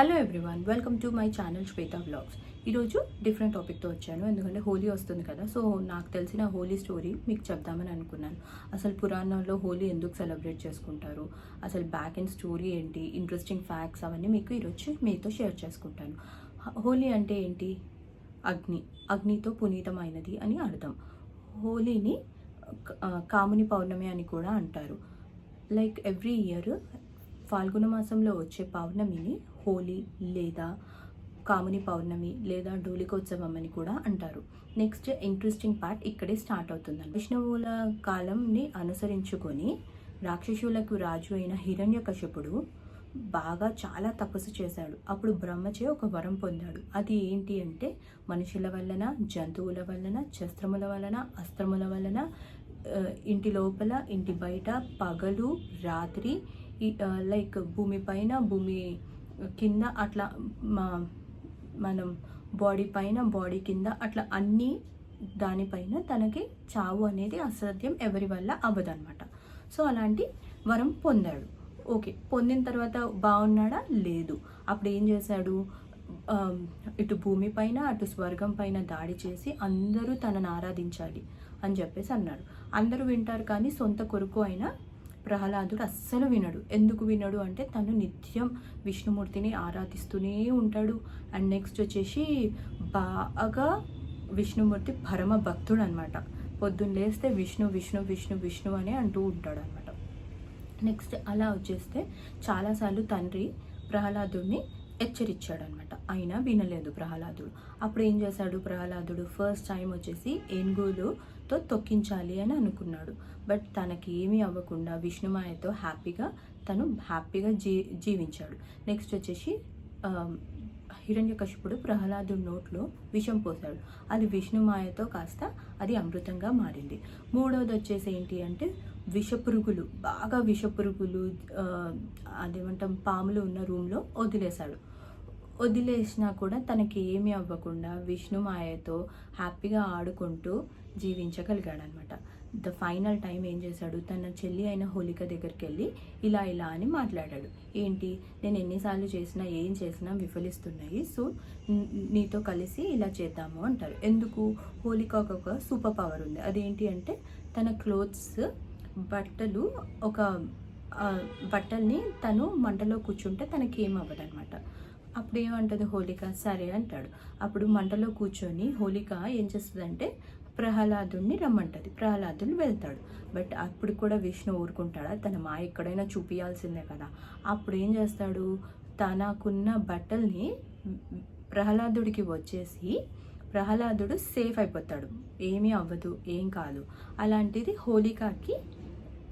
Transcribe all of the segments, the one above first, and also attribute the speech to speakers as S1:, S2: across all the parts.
S1: Hello everyone welcome to my channel Shweta blogs ఈరోజు different టాపిక్తో వచ్చాను. ఎందుకంటే హోలీ వస్తుంది కదా సో నాకు తెలిసిన హోలీ స్టోరీ మీకు చెప్దామని అనుకున్నాను. అసలు పురాణంలో హోలీ ఎందుకు సెలబ్రేట్ చేసుకుంటారు? అసలు బ్యాక్ అండ్ స్టోరీ ఏంటి? ఇంట్రెస్టింగ్ ఫ్యాక్ట్స్ అవన్నీ మీకు ఈరోజు మీతో షేర్ చేసుకుంటాను. హోలీ అంటే ఏంటి? అగ్ని అగ్నితో పునీతమైనది అని అర్థం. హోలీని కాముని పౌర్ణమి అని కూడా అంటారు. లైక్ ఎవ్రీ ఇయర్ ఫాల్గుణ మాసంలో వచ్చే పౌర్ణమిని హోలీ లేదా కాముని పౌర్ణమి లేదా డోలికోత్సవం అని కూడా అంటారు. నెక్స్ట్ ఇంట్రెస్టింగ్ పార్ట్ ఇక్కడే స్టార్ట్ అవుతుంది విష్ణువుల కాలంని అనుసరించుకొని రాక్షసులకు రాజు అయిన హిరణ్యకశిపుడు బాగా చాలా తపస్సు చేశాడు. అప్పుడు బ్రహ్మచే ఒక వరం పొందాడు. అది ఏంటి అంటే మనుషుల వలన జంతువుల వలన శస్త్రముల వలన అస్త్రముల వలన ఇంటి లోపల ఇంటి బయట పగలు రాత్రి లైక్ భూమి పైన భూమి కింద అట్లా మా మనం బాడీ పైన బాడీ కింద అట్లా అన్నీ దానిపైన తనకి చావు అనేది అసాధ్యం ఎవరి వల్ల అవ్వదనమాట సో అలాంటి వరం పొందాడు. ఓకే పొందిన తర్వాత బాగున్నాడా? లేదు. అప్పుడు ఏం చేశాడు? ఇటు భూమి పైన అటు స్వర్గం పైన దాడి చేసి అందరూ తనను ఆరాధించాలి అని చెప్పేసి అన్నాడు. అందరూ వింటారు కానీ సొంత కొరకు అయినా ప్రహ్లాదుడు అస్సలు వినడు. ఎందుకు వినడు అంటే తను నిత్యం విష్ణుమూర్తిని ఆరాధిస్తూనే ఉంటాడు. అండ్ నెక్స్ట్ వచ్చేసి బాగా విష్ణుమూర్తి పరమ భక్తుడు అనమాట పొద్దున్న లేస్తే విష్ణు విష్ణు విష్ణు విష్ణు అని అంటూ ఉంటాడు అనమాట నెక్స్ట్ అలా వచ్చేస్తే చాలాసార్లు తండ్రి ప్రహ్లాదుడిని హెచ్చరించాడనమాట అయినా వినలేదు ప్రహ్లాదుడు. అప్పుడు ఏం చేశాడు ప్రహ్లాదుడు? ఫస్ట్ టైం వచ్చేసి ఏనుగులుతో తొక్కించాలి అని అనుకున్నాడు. బట్ తనకి ఏమీ అవ్వకుండా విష్ణుమాయతో హ్యాపీగా తను హ్యాపీగా జీ జీవించాడు. నెక్స్ట్ వచ్చేసి హిరణ్యకశిపుడు ప్రహ్లాదుడి నోట్లో విషం పోశాడు. అది విష్ణుమాయతో కాస్త అది అమృతంగా మారింది. మూడవది వచ్చేసి ఏంటి అంటే విషపురుగులు. బాగా విషపురుగులు అదేమంటాం పాములు ఉన్న రూమ్లో వదిలేశాడు. వదిలేసినా కూడా తనకి ఏమీ అవ్వకుండా విష్ణుమాయతో హ్యాపీగా ఆడుకుంటూ జీవించగలిగాడు అనమాట ద ఫైనల్ టైం ఏం చేశాడు? తన చెల్లి అయిన హోలిక దగ్గరికి వెళ్ళి ఇలా ఇలా అని మాట్లాడాడు. ఏంటి? నేను ఎన్నిసార్లు చేసినా ఏం చేసినా విఫలిస్తున్నాయి. సో నీతో కలిసి ఇలా చేద్దాము అంటారు. ఎందుకు? హోలికాకు ఒక సూపర్ పవర్ ఉంది. అదేంటి అంటే తన క్లోత్స్ బట్టలు ఒక బట్టల్ని తను మంటలో కూర్చుంటే తనకి ఏం అవ్వదు అనమాట అప్పుడు ఏమంటది హోలిక సరే అంటాడు. అప్పుడు మంటలో కూర్చొని హోలిక ఏం చేస్తుందంటే ప్రహ్లాదుని రమ్మంటుంది. ప్రహ్లాదుని వెళ్తాడు. బట్ అప్పుడు కూడా విష్ణు ఊరుకుంటాడా? తన మా ఎక్కడైనా చూపించాల్సిందే కదా. అప్పుడు ఏం చేస్తాడు? తనకున్న బట్టల్ని ప్రహ్లాదుడికి వచ్చేసి ప్రహ్లాదుడు సేఫ్ అయిపోతాడు. ఏమీ అవ్వదు ఏం కాదు. అలాంటిది హోలికాకి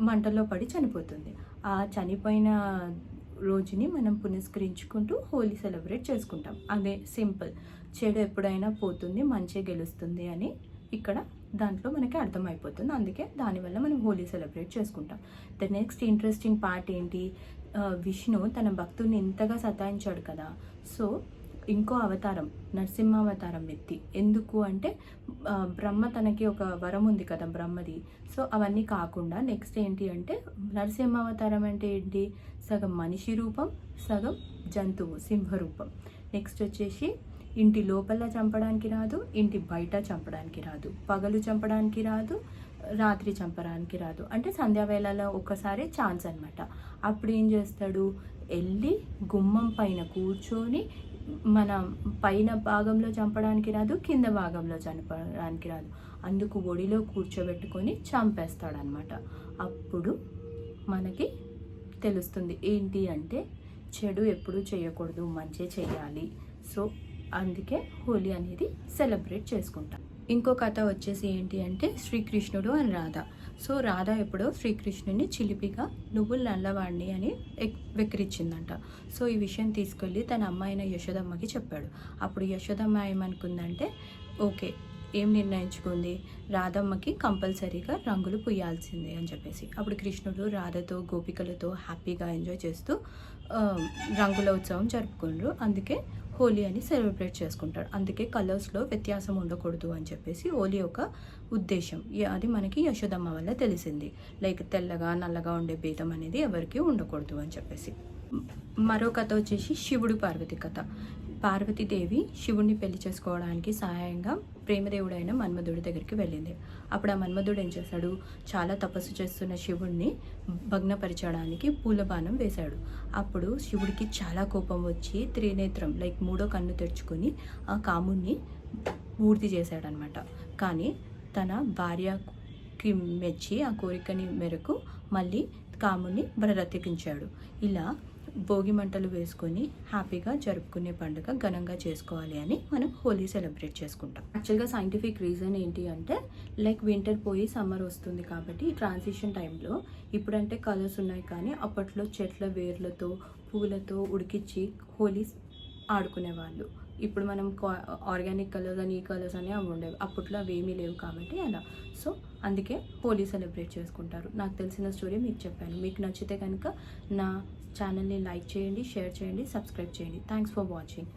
S1: మంటల్లో పడి చనిపోతుంది. ఆ చనిపోయిన రోజుని మనం పునస్కరించుకుంటూ హోలీ సెలబ్రేట్ చేసుకుంటాం. అదే సింపుల్. చెడు ఎప్పుడైనా పోతుంది మంచి గెలుస్తుంది అని ఇక్కడ దాంట్లో మనకి అర్థమైపోతుంది. అందుకే దానివల్ల మనం హోలీ సెలబ్రేట్ చేసుకుంటాం. ద నెక్స్ట్ ఇంట్రెస్టింగ్ పార్ట్ ఏంటి? విష్ణు తన భక్తుల్ని ఇంతగా సతాయించాడు కదా. సో ఇంకో అవతారం నరసింహ అవతారం ఎత్తి. ఎందుకు అంటే బ్రహ్మ తనకి ఒక వరం ఉంది కదా బ్రహ్మది. సో అవన్నీ కాకుండా నెక్స్ట్ ఏంటి అంటే నరసింహ అవతారం అంటే ఏంటి? సగం మనిషి రూపం సగం జంతువు సింహ రూపం. నెక్స్ట్ వచ్చేసి ఇంటి లోపల చంపడానికి రాదు ఇంటి బయట చంపడానికి రాదు. పగలు చంపడానికి రాదు రాత్రి చంపడానికి రాదు. అంటే సంధ్యావేళలో ఒకసారి ఛాన్స్ అనమాట అప్పుడు ఏం చేస్తాడు? వెళ్ళి గుమ్మం పైన కూర్చొని మన పైన భాగంలో చంపడానికి రాదు కింద భాగంలో చంపడానికి రాదు. అందుకు ఒడిలో కూర్చోబెట్టుకొని చంపేస్తాడనమాట అప్పుడు మనకి తెలుస్తుంది ఏంటి అంటే చెడు ఎప్పుడు చేయకూడదు మంచి చేయాలి. సో అందుకే హోలీ అనేది సెలబ్రేట్ చేసుకుంటాం. ఇంకో కథ వచ్చేసి ఏంటి అంటే శ్రీకృష్ణుడు అని రాధ. సో రాధ ఎప్పుడో శ్రీకృష్ణుని చిలిపిగా నువ్వు నల్లవాడిని అని ఎక్- వెక్కిరించిందంట సో ఈ విషయం తీసుకెళ్ళి తన అమ్మాయిన యశోదమ్మకి చెప్పాడు. అప్పుడు యశోదమ్మ ఏమనుకుందంటే ఓకే ఏం నిర్ణయించుకుంది? రాధమ్మకి కంపల్సరీగా రంగులు పుయ్యాల్సిందే అని చెప్పేసి. అప్పుడు కృష్ణుడు రాధతో గోపికలతో హ్యాపీగా ఎంజాయ్ చేస్తూ రంగుల ఉత్సవం జరుపుకుండ్రు. అందుకే హోలీ అని సెలబ్రేట్ చేసుకుంటాడు. అందుకే కలర్స్లో వ్యత్యాసం ఉండకూడదు అని చెప్పేసి హోలీ ఒక ఉద్దేశం. అది మనకి యశోదమ్మ వల్ల తెలిసింది. లైక్ తెల్లగా నల్లగా ఉండే భేదం అనేది ఎవరికి ఉండకూడదు అని చెప్పేసి. మరో కథ వచ్చేసి శివుడు పార్వతి కథ. పార్వతీదేవి శివుణ్ణి పెళ్ళి చేసుకోవడానికి సహాయంగా ప్రేమదేవుడైన మన్మధుడి దగ్గరికి వెళ్ళింది. అప్పుడు ఆ మన్మధుడు ఏం చేశాడు? చాలా తపస్సు చేస్తున్న శివుణ్ణి భగ్నపరచడానికి పూలబాణం వేశాడు. అప్పుడు శివుడికి చాలా కోపం వచ్చి త్రినేత్రం లైక్ మూడో కన్ను తెరుచుకొని ఆ కాముణ్ణి పూర్తి చేశాడనమాట కానీ తన భార్యకి మెచ్చి ఆ కోరికని మేరకు మళ్ళీ కాముని బ్రతికించాడు ఇలా భోగి మంటలు వేసుకొని హ్యాపీగా జరుపుకునే పండుగ ఘనంగా చేసుకోవాలి అని మనం హోలీ సెలబ్రేట్ చేసుకుంటాం. యాక్చువల్గా సైంటిఫిక్ రీజన్ ఏంటి అంటే లైక్ వింటర్ పోయి సమ్మర్ వస్తుంది కాబట్టి ట్రాన్సిషన్ టైంలో ఇప్పుడంటే కలర్స్ ఉన్నాయి కానీ అప్పట్లో చెట్ల వేర్లతో పూలతో ఉడికిచ్చి హోలీ ఆడుకునేవాళ్ళు. ఇప్పుడు మనం ఆర్గానిక్ కలర్స్ అని ఈ కలర్స్ అని అవి ఉండేవి. అప్పట్లో అవి ఏమీ లేవు కాబట్టి అలా. సో అందుకే హోలీ సెలబ్రేట్ చేసుకుంటారు. నాకు తెలిసిన స్టోరీ మీకు చెప్పాను. మీకు నచ్చితే కనుక నా ఛానల్ని లైక్ చేయండి షేర్ చేయండి సబ్స్క్రైబ్ చేయండి. Thanks for watching